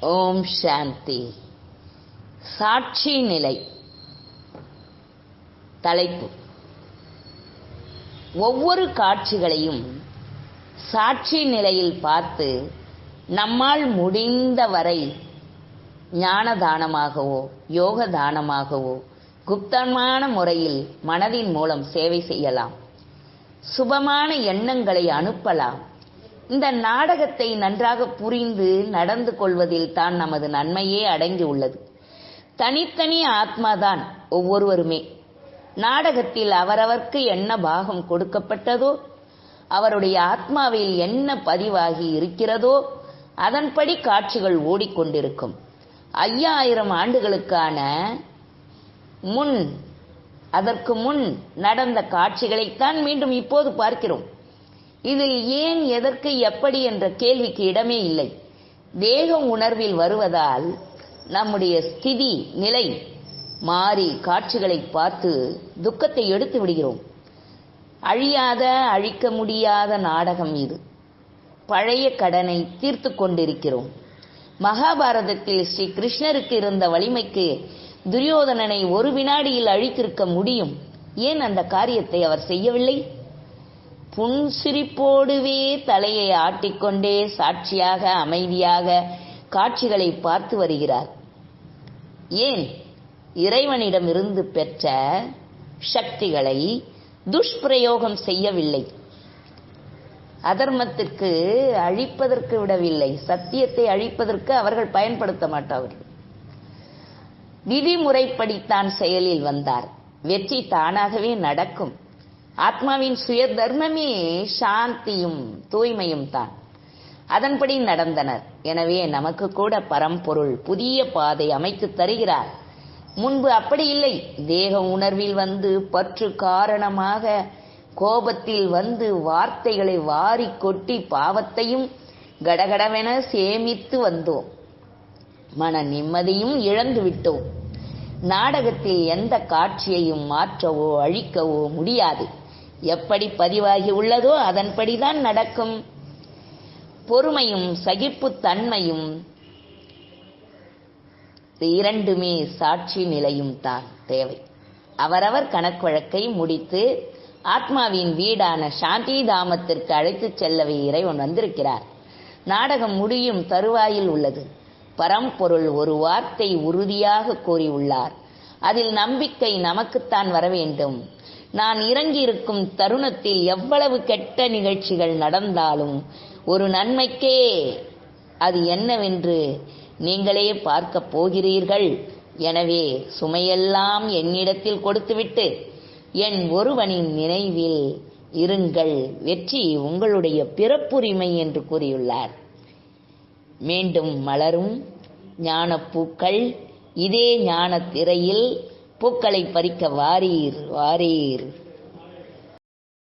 ஓம் சாந்தி. சாட்சி நிலை. தலைப்பு. ஒவ்வொரு காட்சிகளையும் சாட்சி நிலையில் பார்த்து நம்மால் முடிந்த வரை ஞான தானமாகவோ யோக தானமாகவோ குப்தமான முறையில் மனதின் மூலம் சேவை செய்யலாம். சுபமான எண்ணங்களை அனுப்பலாம். இந்த நாடகத்தை நன்றாக புரிந்து நடந்து கொள்வதில் தான் நமது நன்மையே அடங்கி உள்ளது. தனித்தனி ஆத்மாதான் ஒவ்வொருவருமே. நாடகத்தில் அவரவர்க்கு என்ன பாகம் கொடுக்கப்பட்டதோ அவருடைய ஆத்மாவில் என்ன பதிவாகி இருக்கிறதோ அதன்படி காட்சிகள் ஓடிக்கொண்டிருக்கும். ஐயாயிரம் ஆண்டுகளுக்கான முன் அதற்கு முன் நடந்த காட்சிகளைத்தான் மீண்டும் இப்போது பார்க்கிறோம். இதில் ஏன் எதற்கு எப்படி என்ற கேள்விக்கு இடமே இல்லை. தேக உணர்வில் வருவதால் நம்முடைய ஸ்திதி நிலை மாறி காட்சிகளை பார்த்து துக்கத்தை எடுத்து விடுகிறோம். அழியாத அழிக்க முடியாத நாடகம் இது. பழைய கடனை தீர்த்து கொண்டிருக்கிறோம். மகாபாரதத்தில் ஸ்ரீ கிருஷ்ணருக்கு இருந்த வலிமைக்கு துரியோதனனை ஒரு வினாடியில் அழித்திருக்க முடியும். ஏன் அந்த காரியத்தை அவர் செய்யவில்லை? புன்சிரிப்போடுவே தலையை ஆட்டிக்கொண்டே சாட்சியாக அமைதியாக காட்சிகளை பார்த்து வருகிறார். ஏன்? இறைவனிடமிருந்து பெற்ற சக்திகளை துஷ்பிரயோகம் செய்யவில்லை. அதர்மத்திற்கு அழிப்பதற்கு விடவில்லை. சத்தியத்தை அழிப்பதற்கு அவர்கள் பயன்படுத்த மாட்டார்கள். விதிமுறைப்படித்தான் செயலில் வந்தார். வெற்றி தானாகவே நடக்கும். ஆத்மாவின் சுய தர்மமே சாந்தியும் தூய்மையும் தான். அதன்படி நடந்தனர். எனவே நமக்கு கூட பரம்பொருள் புதிய பாதை அமைத்து தருகிறார். முன்பு அப்படி இல்லை. தேக உணர்வில் வந்து பற்று காரணமாக கோபத்தில் வந்து வார்த்தைகளை வாரி கொட்டி பாவத்தையும் கடகடவென சேமித்து வந்தோம். மன நிம்மதியும் இழந்து விட்டோம். நாடகத்தில் எந்த காட்சியையும் மாற்றவோ அழிக்கவோ முடியாது. எப்படி பதிவாகி உள்ளதோ அதன்படிதான் நடக்கும். பொறுமையும் சகிப்புத்தன்மையும் இரண்டுமே சாட்சி நிலையும் தான் தேவை. அவரவர் கணக்கு வழக்கை முடித்து ஆத்மாவின் வீடான சாந்தி தாமத்திற்கு அழைத்துச் செல்லவே இறைவன் வந்திருக்கிறார். நாடகம் முடியும் தருவாயில் உள்ளது. பரம்பொருள் ஒரு வார்த்தை உறுதியாக கூறியுள்ளார். அதில் நம்பிக்கை நமக்குத்தான் வர வேண்டும் நான் இறங்கியிருக்கும் தருணத்தில் எவ்வளவு கெட்ட நிகழ்ச்சிகள் நடந்தாலும் ஒரு நன்மைக்கே அது என்னவென்று நீங்களே பார்க்க போகிறீர்கள். எனவே சுமையெல்லாம் என்னிடத்தில் கொடுத்துவிட்டு என் ஒருவனின் நினைவில் இருங்கள் வெற்றி உங்களுடைய பிறப்புரிமை என்று கூறியுள்ளார். மீண்டும் மலரும் ஞானப்பூக்கள் இதே ஞான திரையில் பூக்களை பறிக்க வாரீர் வாரீர்.